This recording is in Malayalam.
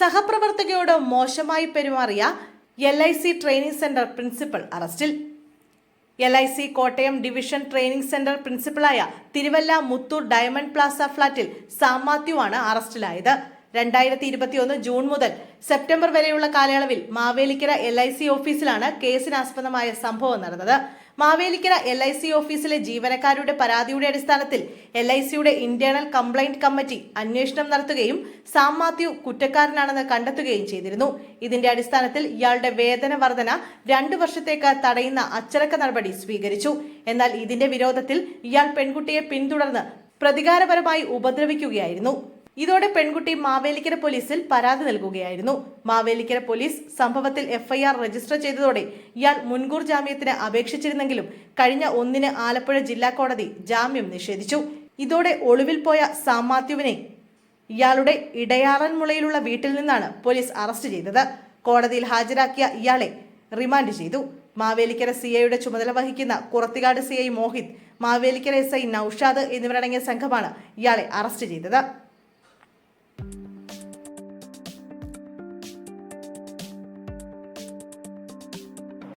സഹപ്രവർത്തകയോട് മോശമായി പെരുമാറിയ L I C training centre principal അറസ്റ്റിൽ. L I C Kottayam division training centre പ്രിൻസിപ്പലായ Thiruvalla Muthoor diamond plaza ഫ്ളാറ്റിൽ സാം മാത്യുവാണ് അറസ്റ്റിലായത്. രണ്ടായിരത്തി ഇരുപത്തിയൊന്ന് ജൂൺ മുതൽ സെപ്റ്റംബർ വരെയുള്ള കാലയളവിൽ മാവേലിക്കര എൽ ഐ സി ഓഫീസിലാണ് കേസിനാസ്പദമായ സംഭവം നടന്നത്. മാവേലിക്കര എൽ ഐ സി ഓഫീസിലെ ജീവനക്കാരുടെ പരാതിയുടെ അടിസ്ഥാനത്തിൽ എൽ ഐ സിയുടെ ഇന്റേണൽ കംപ്ലൈന്റ് കമ്മിറ്റി അന്വേഷണം നടത്തുകയും സാം മാത്യു കുറ്റക്കാരനാണെന്ന് കണ്ടെത്തുകയും ചെയ്തിരുന്നു. ഇതിന്റെ അടിസ്ഥാനത്തിൽ ഇയാളുടെ വേതന വർധന രണ്ടു വർഷത്തേക്ക് തടയുന്ന അച്ചടക്ക നടപടി സ്വീകരിച്ചു. എന്നാൽ ഇതിന്റെ വിരോധത്തിൽ ഇയാൾ പെൺകുട്ടിയെ പിന്തുടർന്ന് പ്രതികാരപരമായി ഉപദ്രവിക്കുകയായിരുന്നു. ഇതോടെ പെൺകുട്ടി മാവേലിക്കര പോലീസിൽ പരാതി നൽകുകയായിരുന്നു. മാവേലിക്കര പോലീസ് സംഭവത്തിൽ എഫ്ഐആർ രജിസ്റ്റർ ചെയ്തതോടെ ഇയാൾ മുൻകൂർ ജാമ്യത്തിന് അപേക്ഷിച്ചിരുന്നെങ്കിലും കഴിഞ്ഞ ഒന്നിന് ആലപ്പുഴ ജില്ലാ കോടതി ജാമ്യം നിഷേധിച്ചു. ഇതോടെ ഒളിവിൽ പോയ സാം മാത്യുവിനെ ഇയാളുടെ ഇടയാറന്മുളയിലുള്ള വീട്ടിൽ നിന്നാണ് പോലീസ് അറസ്റ്റ് ചെയ്തത്. കോടതിയിൽ ഹാജരാക്കിയ ഇയാളെ റിമാൻഡ് ചെയ്തു. മാവേലിക്കര സി ഐയുടെ ചുമതല വഹിക്കുന്ന Kurathikkad C I Mohit Mavelikkara S I Noushad എന്നിവരടങ്ങിയ സംഘമാണ് ഇയാളെ അറസ്റ്റ് ചെയ്തത്.